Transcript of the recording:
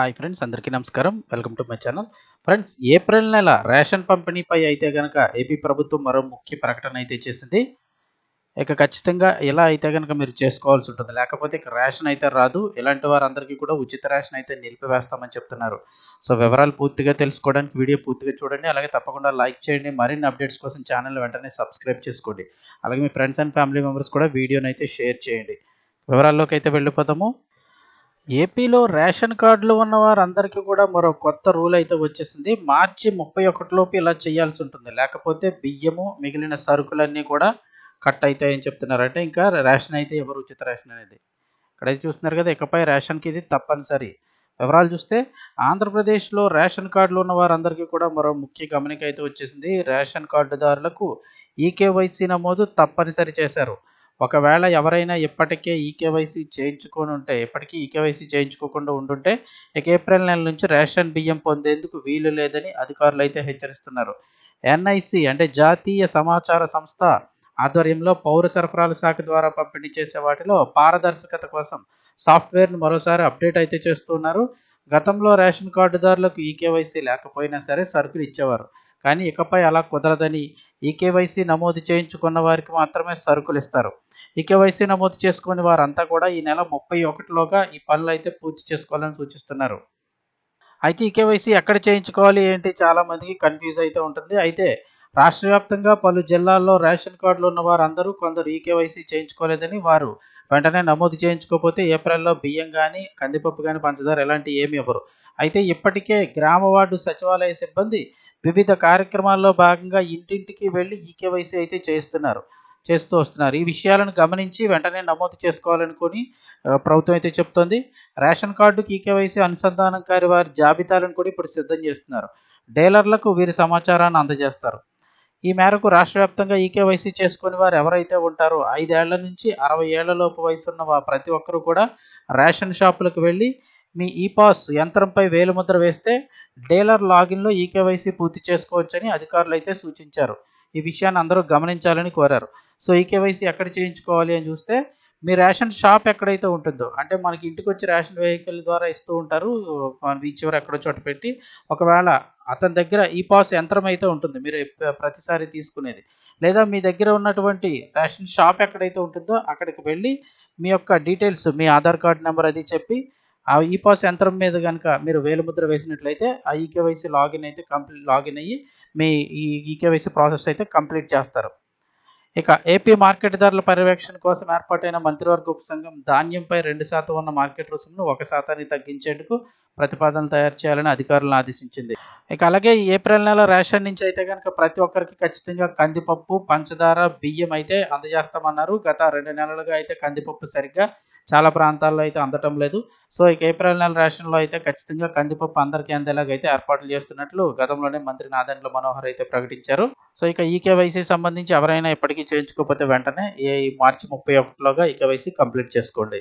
Hi friends అందరికీ నమస్కారం. Welcome to my channel. Friends April నెల రేషన్ పంపిణీపై అయితే కనుక ఏపీ ప్రభుత్వం మరో ముఖ్య ప్రకటన అయితే చేసింది. ఇక ఖచ్చితంగా ఇలా అయితే కనుక మీరు చేసుకోవాల్సి ఉంటుంది లేకపోతే ఇక రేషన్ అయితే రాదు ఇలాంటి వారందరికీ కూడా ఉచిత రేషన్ అయితే నిలిపివేస్తామని చెప్తున్నారు. సో వివరాలు పూర్తిగా తెలుసుకోవడానికి వీడియో పూర్తిగా చూడండి అలాగే తప్పకుండా లైక్ చేయండి మరిన్ని అప్డేట్స్ కోసం ఛానల్ వెంటనే సబ్స్క్రైబ్ చేసుకోండి. అలాగే మీ ఫ్రెండ్స్ అండ్ ఫ్యామిలీ మెంబర్స్ కూడా వీడియోని అయితే షేర్ చేయండి. వివరాల్లోకి అయితే వెళ్ళిపోతాము ఏపీలో రేషన్ కార్డులు ఉన్న వారందరికీ కూడా మరో కొత్త రూల్ అయితే వచ్చేసింది. మార్చి ముప్పై ఒకటిలోపు ఇలా చేయాల్సి ఉంటుంది. లేకపోతే బియ్యము మిగిలిన సరుకులన్నీ కూడా కట్ అవుతాయని చెప్తున్నారు అంటే ఇంకా రేషన్ అయితే ఎవరు ఉచిత రేషన్ అనేది? ఇక్కడైతే చూస్తున్నారు కదా ఇకపై రేషన్కి ఇది తప్పనిసరి. వివరాలు చూస్తే ఆంధ్రప్రదేశ్లో రేషన్ కార్డులు ఉన్న వారందరికీ కూడా మరో ముఖ్య గమనిక అయితే వచ్చేసింది. రేషన్ కార్డుదారులకు ఈకేవైసీ నమోదు తప్పనిసరి చేశారు. ఒకవేళ ఎవరైనా ఇప్పటికే ఈకేవైసీ చేయించుకొని ఉంటే ఇప్పటికీ ఈకేవైసీ చేయించుకోకుండా ఉండుంటే ఇక ఏప్రిల్ నెల నుంచి రేషన్ బియ్యం పొందేందుకు వీలు లేదని అధికారులు అయితే హెచ్చరిస్తున్నారు. ఎన్ఐసి అంటే జాతీయ సమాచార సంస్థ ఆధ్వర్యంలో పౌర సరఫరాల శాఖ ద్వారా పంపిణీ చేసే వాటిలో పారదర్శకత కోసం సాఫ్ట్వేర్ను మరోసారి అప్డేట్ అయితే చేస్తున్నారు. గతంలో రేషన్ కార్డుదారులకు ఈకేవైసీ లేకపోయినా సరే సరుకులు ఇచ్చేవారు. కానీ ఇకపై అలా కుదరదని ఈకేవైసీ నమోదు చేయించుకున్న వారికి మాత్రమే సరుకులు ఇస్తారు. ఈ కేవైసీ నమోదు చేసుకుని వారంతా కూడా ఈ నెల ముప్పై ఒకటిలోగా ఈ పనులు అయితే పూర్తి చేసుకోవాలని సూచిస్తున్నారు. అయితే ఈ కేవైసీ ఎక్కడ చేయించుకోవాలి ఏంటి చాలామందికి కన్ఫ్యూజ్ అయితే ఉంటుంది. అయితే రాష్ట్ర వ్యాప్తంగా పలు జిల్లాల్లో రేషన్ కార్డులు ఉన్న వారందరూ కొందరు ఈకేవైసీ చేయించుకోలేదని వారు వెంటనే నమోదు చేయించుకోకపోతే ఏప్రిల్లో బియ్యం కానీ కందిపప్పు కానీ పంచదార ఇలాంటి ఏమి ఇవ్వరు. అయితే ఇప్పటికే గ్రామ వార్డు సచివాలయ సిబ్బంది వివిధ కార్యక్రమాల్లో భాగంగా ఇంటింటికి వెళ్ళి ఈకేవైసీ అయితే చేయిస్తున్నారు. చేస్తూ వస్తున్నారు. ఈ విషయాలను గమనించి వెంటనే నమోదు చేసుకోవాలనుకుని ప్రభుత్వం అయితే చెప్తోంది. రేషన్ కార్డుకి ఈకేవైసీ అనుసంధానంకారి వారి జాబితాలను కూడా ఇప్పుడు సిద్ధం చేస్తున్నారు. డీలర్లకు వీరి సమాచారాన్ని అందజేస్తారు. ఈ మేరకు రాష్ట్ర వ్యాప్తంగా ఈకేవైసీ చేసుకుని వారు ఎవరైతే ఉంటారో ఐదేళ్ళ నుంచి అరవై ఏళ్ళలోపు వయసున్న ప్రతి ఒక్కరూ కూడా రేషన్ షాపులకు వెళ్ళి మీ ఈపాస్ యంత్రంపై వేలుముద్ర వేస్తే డీలర్ లాగిన్లో ఈకేవైసీ పూర్తి చేసుకోవచ్చని అధికారులు అయితే సూచించారు. ఈ విషయాన్ని అందరూ గమనించాలని కోరారు. సో ఈ కేవైసీ ఎక్కడ చేయించుకోవాలి అని చూస్తే మీ రేషన్ షాప్ ఎక్కడైతే ఉంటుందో అంటే మనకి ఇంటికి వచ్చి రేషన్ వెహికల్ ద్వారా ఇస్తూ ఉంటారు బీచ్ చివర ఎక్కడో చోట పెట్టి ఒకవేళ అతని దగ్గర ఈ పాస్ యంత్రం అయితే ఉంటుంది మీరు ప్రతిసారి తీసుకునేది. లేదా మీ దగ్గర ఉన్నటువంటి రేషన్ షాప్ ఎక్కడైతే ఉంటుందో అక్కడికి వెళ్ళి మీ యొక్క డీటెయిల్స్ మీ ఆధార్ కార్డ్ నెంబర్ అది చెప్పి ఆ ఈ పాస్ యంత్రం మీద కనుక మీరు వేలుముద్ర వేసినట్లయితే ఆ ఈకేవైసీ లాగిన్ అయితే కంప్లీట్ లాగిన్ అయ్యి మీ ఈ ఈకేవైసీ ప్రాసెస్ అయితే కంప్లీట్ చేస్తారు. ఇక ఏపీ మార్కెట్ ధరల పర్యవేక్షణ కోసం ఏర్పాటైన మంత్రివర్గ ఉపసంఘం ధాన్యంపై రెండు శాతం ఉన్న మార్కెట్ రుసుమును ఒక శాతాన్ని తగ్గించేందుకు ప్రతిపాదనలు తయారు చేయాలని అధికారులను ఆదేశించింది. ఇక అలాగే ఏప్రిల్ నెల రేషన్ నుంచి అయితే కనుక ప్రతి ఒక్కరికి ఖచ్చితంగా కందిపప్పు పంచదార బియ్యం అయితే అందజేస్తామన్నారు. గత రెండు నెలలుగా అయితే కందిపప్పు సరిగ్గా చాలా ప్రాంతాల్లో అయితే అందటం లేదు. సో ఇక ఏప్రిల్ నెల రేషన్లో అయితే ఖచ్చితంగా కందిపప్పు అందరికీ అందేలాగా అయితే ఏర్పాట్లు చేస్తున్నట్లు గతంలోనే మంత్రి నాదెండ్ల మనోహర్ అయితే ప్రకటించారు. సో ఇక ఈకేవైసీ సంబంధించి ఎవరైనా ఇప్పటికీ చేయించుకోకపోతే వెంటనే ఈ మార్చి ముప్పై ఒకటిలోగా ఈకేవైసీ కంప్లీట్ చేసుకోండి.